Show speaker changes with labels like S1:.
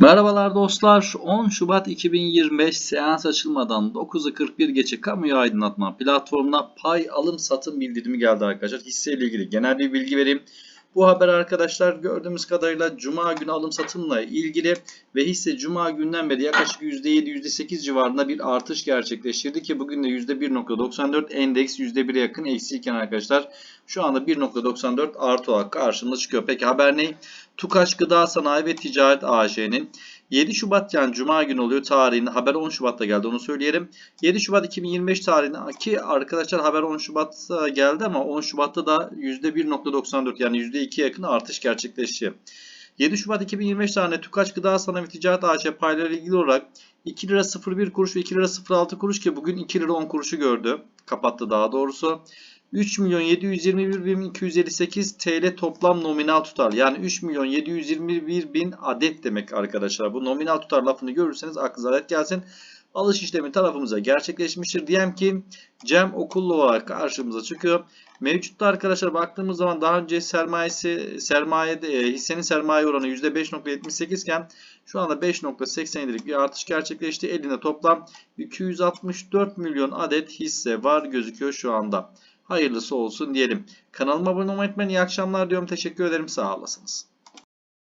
S1: Merhabalar dostlar. 10 Şubat 2025 seans açılmadan 9'u 41 geçe kamuya aydınlatma platformuna pay alım satım bildirimi geldi arkadaşlar. Hisse ile ilgili genel bir bilgi vereyim. Bu haber arkadaşlar gördüğümüz kadarıyla Cuma günü alım satımla ilgili ve hisse Cuma günden beri yaklaşık %7-%8 civarında bir artış gerçekleştirdi ki bugün de %1.94 endeks %1'e yakın eksiyken arkadaşlar şu anda 1.94 artı olarak karşımıza çıkıyor. Peki haber ne? Tukaş Gıda Sanayi ve Ticaret AŞ'nin 7 Şubat yani Cuma günü oluyor tarihinde haber 10 Şubat'ta geldi onu söyleyelim. 7 Şubat 2025 tarihinde ki arkadaşlar haber 10 Şubat'ta geldi ama 10 Şubat'ta da %1.94 yani %2'ye yakın artış gerçekleşti. 7 Şubat 2025 tarihinde Tukaç Gıda Sanayi ve Ticaret AŞ payları ilgili olarak 2 lira 01 kuruş ve 2 lira 06 kuruş ki bugün 2 lira 10 kuruşu gördü. Kapattı daha doğrusu. 3 milyon 721 bin 258 TL toplam nominal tutar. Yani 3 milyon 721 bin adet demek arkadaşlar. Bu nominal tutar lafını görürseniz aklınıza adet gelsin. Alış işlemi tarafımıza gerçekleşmiştir. Diyelim ki Cem okullu olarak karşımıza çıkıyor. Mevcutta arkadaşlar baktığımız zaman daha önce sermayesi sermayede e, hissenin sermaye oranı %5.78 iken şu anda 5.87'lik bir artış gerçekleşti. Elinde toplam 264 milyon adet hisse var gözüküyor şu anda. Hayırlısı olsun diyelim. Kanalıma abone olmayı unutmayın. İyi akşamlar diyorum. Teşekkür ederim. Sağ olasınız.